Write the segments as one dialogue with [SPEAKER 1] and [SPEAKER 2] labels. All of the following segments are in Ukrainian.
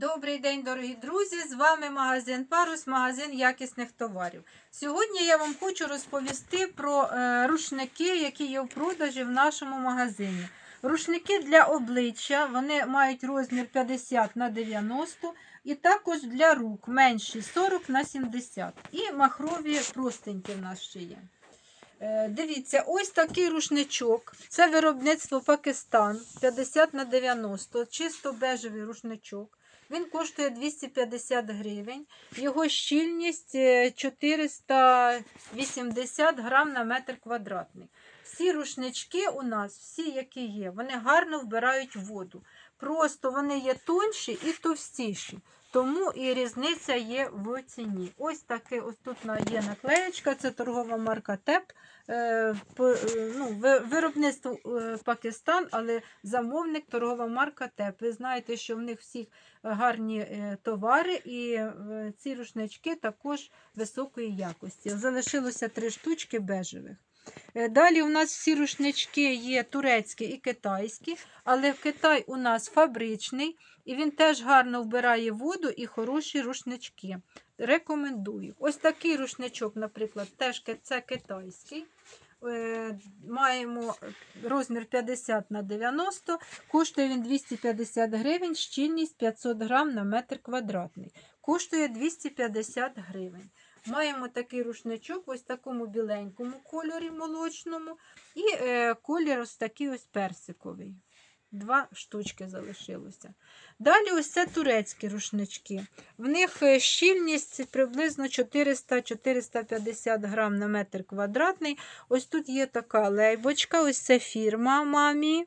[SPEAKER 1] Добрий день, дорогі друзі! З вами магазин Парус, магазин якісних товарів. Сьогодні я вам хочу розповісти про е, рушники, які є в продажі в нашому магазині. Рушники для обличчя, вони мають розмір 50 на 90 і також для рук менші 40 на 70. І махрові простенькі в нас ще є. Е, Дивіться, ось такий рушничок. Це виробництво Пакистан 50 на 90, чисто бежевий рушничок. Він коштує 250 гривень. Його щільність е, 480 грам на метр квадратний. Всі рушнички у нас, всі, які є, вони гарно вбирають воду. Просто вони є тонші і товстіші. Тому і різниця є в ціні. Ось таке, ось тут є наклеєчка, це торгова марка ТЕП. Е, ну, виробництво е, Пакистан, але замовник торгова марка ТЕП. Ви знаєте, що в них всіх гарні е, товари, і ці рушнички також високої якості. Залишилося три штучки бежевих. Далі у нас всі рушнички є турецькі і китайські, але в Китай у нас фабричний, і він теж гарно вбирає воду і хороші рушнички. Рекомендую. Ось такий рушничок, наприклад, теж це китайський. Е, Маємо розмір 50 на 90, коштує він 250 гривень, щільність 500 грам на метр квадратний. Коштує 250 гривень. Маємо такий рушничок ось такому біленькому кольорі молочному, і е, колір ось такий ось персиковий. Два штучки залишилося. Далі ось це турецькі рушнички. В них е, щільність приблизно 400-450 грам на метр квадратний. Ось тут є така лейбочка, ось це фірма мамі.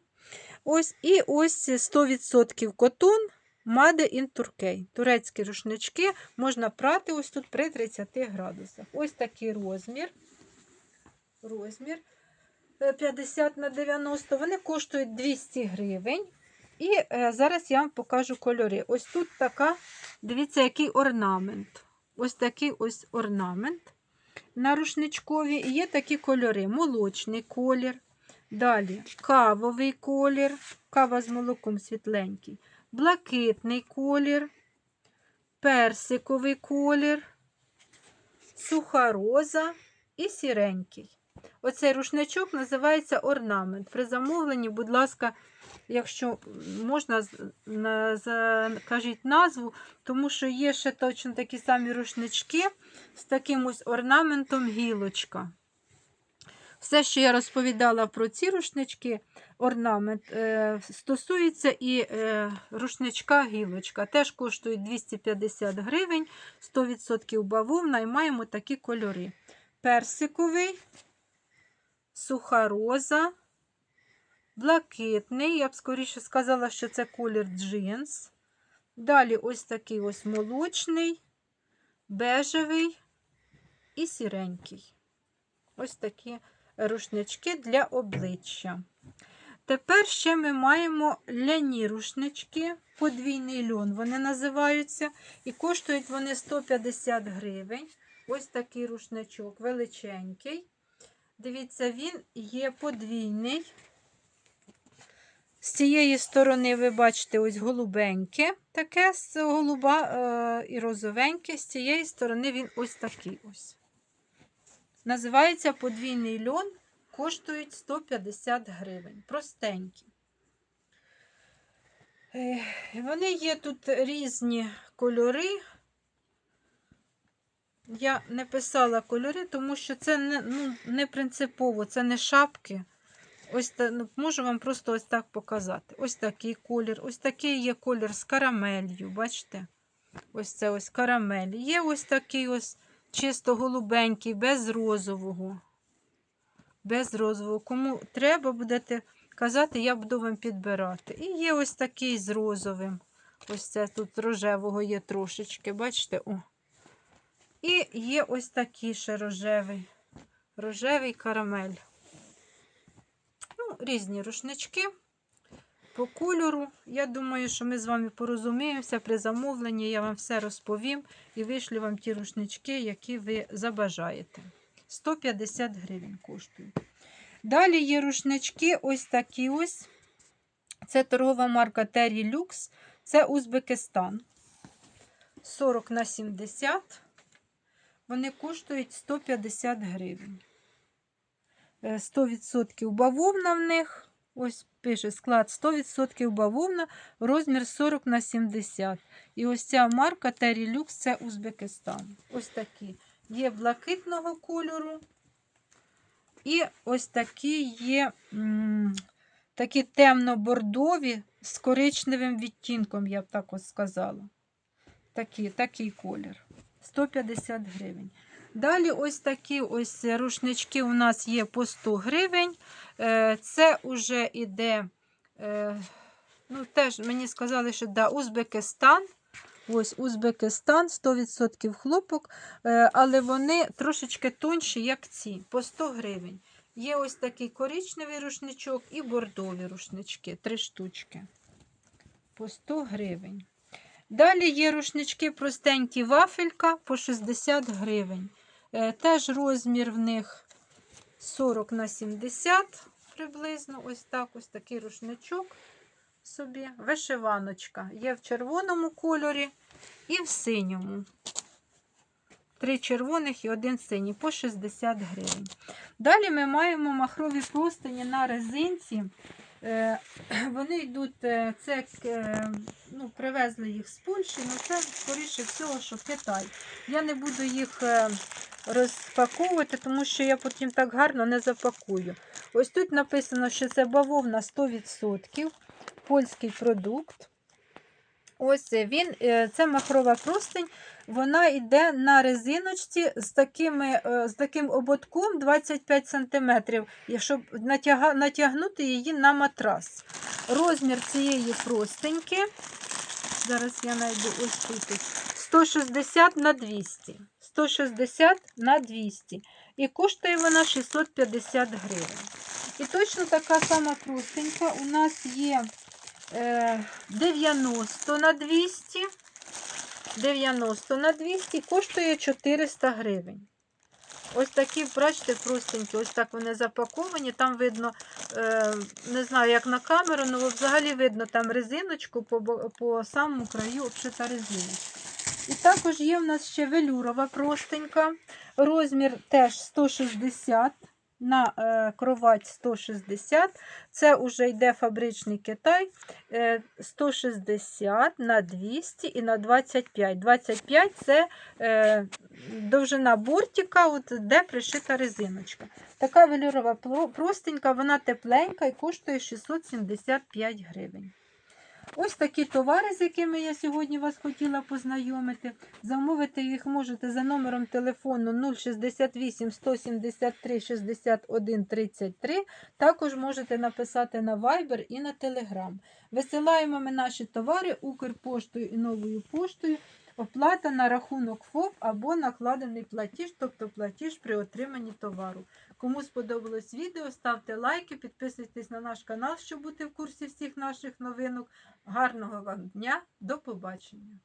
[SPEAKER 1] Ось І ось 100% котон Made in Turkey. Турецькі рушнички можна прати ось тут при 30 градусах. Ось такий розмір. Розмір 50 на 90. Вони коштують 200 гривень. І е, зараз я вам покажу кольори. Ось тут така, дивіться, який орнамент. Ось такий ось орнамент на рушничкові. І є такі кольори: молочний колір. Далі кавовий колір, кава з молоком світленький, блакитний колір, персиковий колір, суха роза і сіренький. Оцей рушничок називається орнамент. При замовленні, будь ласка, якщо можна, закажіть назву, тому що є ще точно такі самі рушнички з таким ось орнаментом гілочка. Все, що я розповідала про ці рушнички, орнамент, е, стосується і е, рушничка гілочка. Теж коштує 250 гривень, 100% бавовна і маємо такі кольори: персиковий, суха роза, блакитний. Я б скоріше сказала, що це колір джинс. Далі ось такий ось молочний, бежевий і сіренький. Ось такі рушнички для обличчя. Тепер ще ми маємо ляні рушнички, подвійний льон вони називаються, і коштують вони 150 гривень. Ось такий рушничок величенький. Дивіться, він є подвійний. З цієї сторони, ви бачите, ось голубеньке, таке з голуба е, і розовеньке. З цієї сторони він ось такий ось. Називається подвійний льон, коштують 150 гривень. Простенькі. Е, Вони є тут різні кольори. Я не писала кольори, тому що це не, ну, не принципово, це не шапки. Ось ну, можу вам просто ось так показати. Ось такий колір. Ось такий є колір з карамелью. Бачите? Ось це ось карамель. Є ось такий ось чисто голубенький, без розового. Без розового. Кому треба, будете казати, я буду вам підбирати. І є ось такий з розовим. Ось це тут рожевого є трошечки, бачите? О. І є ось такий ще рожевий. Рожевий карамель. Ну, різні рушнички по кольору. Я думаю, що ми з вами порозуміємося при замовленні. Я вам все розповім і вишлю вам ті рушнички, які ви забажаєте. 150 гривень коштують. Далі є рушнички, ось такі ось. Це торгова марка Terry Lux. Це Узбекистан. 40 на 70. Вони коштують 150 гривень. Е, 100% бавовна в них. Ось пише склад 100% бавовна, розмір 40 на 70. І ось ця марка Lux це Узбекистан. Ось такі. Є блакитного кольору. І ось такі є такі темно-бордові з коричневим відтінком, я б так ось сказала. Такі, такий колір. 150 гривень. Далі ось такі ось рушнички у нас є по 100 гривень. Е, Це вже іде, е, ну теж мені сказали, що да, Узбекистан. Ось Узбекистан, 100% хлопок, е, але вони трошечки тонші, як ці, по 100 гривень. Є ось такий коричневий рушничок і бордові рушнички, три штучки. По 100 гривень. Далі є рушнички простенькі вафелька по 60 гривень. Е, Теж розмір в них 40 на 70 приблизно. Ось так, ось такий рушничок собі. Вишиваночка. Є в червоному кольорі і в синьому. Три червоних і один синій по 60 гривень. Далі ми маємо махрові простині на резинці. Е, Вони йдуть, е, це е, ну, привезли їх з Польщі, але це, скоріше всього, що Китай. Я не буду їх розпаковувати, тому що я потім так гарно не запакую. Ось тут написано, що це бавовна 100%, польський продукт. Ось він, е, це махрова простинь, вона йде на резиночці з, такими, е, з таким ободком 25 см, щоб натягнути її на матрас. Розмір цієї простеньки, зараз я знайду ось тут, 160 на 200. 160 на 200. І коштує вона 650 гривень. І точно така сама простенька у нас є 90 на 200. 90 на 200 коштує 400 гривень. Ось такі, бачите, простенькі, ось так вони запаковані. Там видно, е, не знаю, як на камеру, але взагалі видно там резиночку по, по самому краю обшита резиночка. І також є в нас ще велюрова простенька. Розмір теж 160 на е, кровать 160. Це вже йде фабричний Китай. Е, 160 на 200 і на 25. 25 це е, довжина бортика, от, де пришита резиночка. Така велюрова простенька, вона тепленька і коштує 675 гривень. Ось такі товари, з якими я сьогодні вас хотіла познайомити. Замовити їх можете за номером телефону 068 173 61 33. Також можете написати на Viber і на Telegram. Висилаємо ми наші товари Укрпоштою і новою поштою. Оплата на рахунок ФОП або накладений платіж, тобто платіж при отриманні товару. Кому сподобалось відео, ставте лайки, підписуйтесь на наш канал, щоб бути в курсі всіх наших новинок. Гарного вам дня, до побачення!